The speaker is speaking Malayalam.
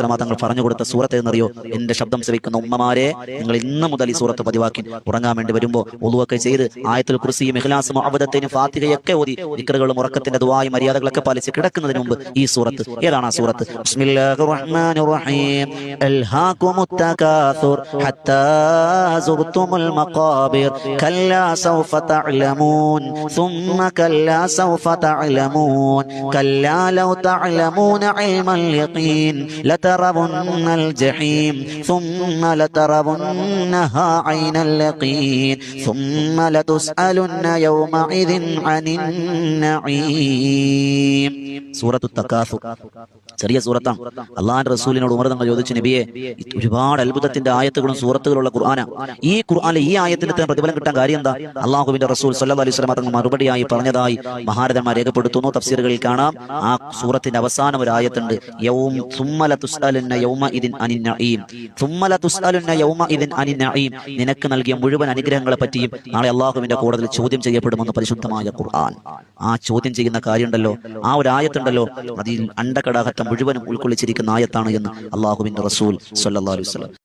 തങ്ങൾ പറഞ്ഞു കൊടുത്ത സൂറത്ത് എന്നറിയോ? എന്റെ ശബ്ദം ശ്രവിക്കുന്ന ഉമ്മമാരെ നിങ്ങൾ ഇന്ന് മുതൽ ഈ സൂറത്ത് പതിവാക്കി. ഉറങ്ങാൻ വേണ്ടി വരുമ്പോൾ ഒതുവൊക്കെ ചെയ്ത് ആയത്തിൽ കുറിച്ചും ഇഖ്ലാസും അവദത്തിനും ഫാത്തിഹയൊക്കെ ഓതി വിക്രകളും ഉറക്കത്തിന്റെ ദുവായി മര്യാദകളൊക്കെ പാലിച്ച് കിടക്കുന്നതിന് മുമ്പ് ഈ സൂറത്ത്. ഏതാണ് ആ സൂറത്ത്? ثم كلا سوف تعلمون كلا لو تعلمون علم اليقين لترون الجحيم ثم لترونها عين اليقين ثم لتسألن يومئذ عن النعيم സൂറത്തു തക്കാസു ചെറിയ സൂറത്താണ് അള്ളാഹാന്റെ റസൂലിനോട് ഉമർ തങ്ങൾ ചോദിച്ചു നബിയെ ഇത് ഒരുപാട് അത്ഭുതത്തിന്റെ ആയത്തുകളും സൂറത്തുകളുള്ള ഖുർആന ഈ ഖുർആാനിലെ ഈ ആയത്തിന് ഇത്രയും പ്രതിഫലം കിട്ടാൻ കാര്യം എന്താ അള്ളാഹുവിന്റെ റസൂൽ സല്ലാ അലൈഹി സ്വലം തങ്ങൾ മറുപടിയായി പറഞ്ഞതായി മഹാരഥന്മാർ രേഖപ്പെടുത്തുന്നു തഫ്സീറുകളിൽ കാണാം ആ സൂറത്തിന്റെ അവസാനം ഒരു ആയത്തുണ്ട് യൗം സുമ്മല നിനക്ക് നൽകിയ മുഴുവൻ അനുഗ്രഹങ്ങളെ പറ്റിയും നാളെ അള്ളാഹുവിന്റെ കൂടുതൽ ചോദ്യം ചെയ്യപ്പെടുമെന്ന് പരിശുദ്ധമായ ഖുർആൻ. ആ ചോദ്യം ചെയ്യുന്ന കാര്യമുണ്ടല്ലോ. ആ ഒരു ആയത്തുണ്ടല്ലോ. അതിൽ അണ്ടകടാഹത്തെ മുഴുവനും ഉൾക്കൊള്ളിച്ചിരിക്കുന്ന ആയത്താണ് എന്ന് അള്ളാഹുവിന്റെ റസൂൽ സല്ലല്ലാഹു അലൈഹി വസല്ലം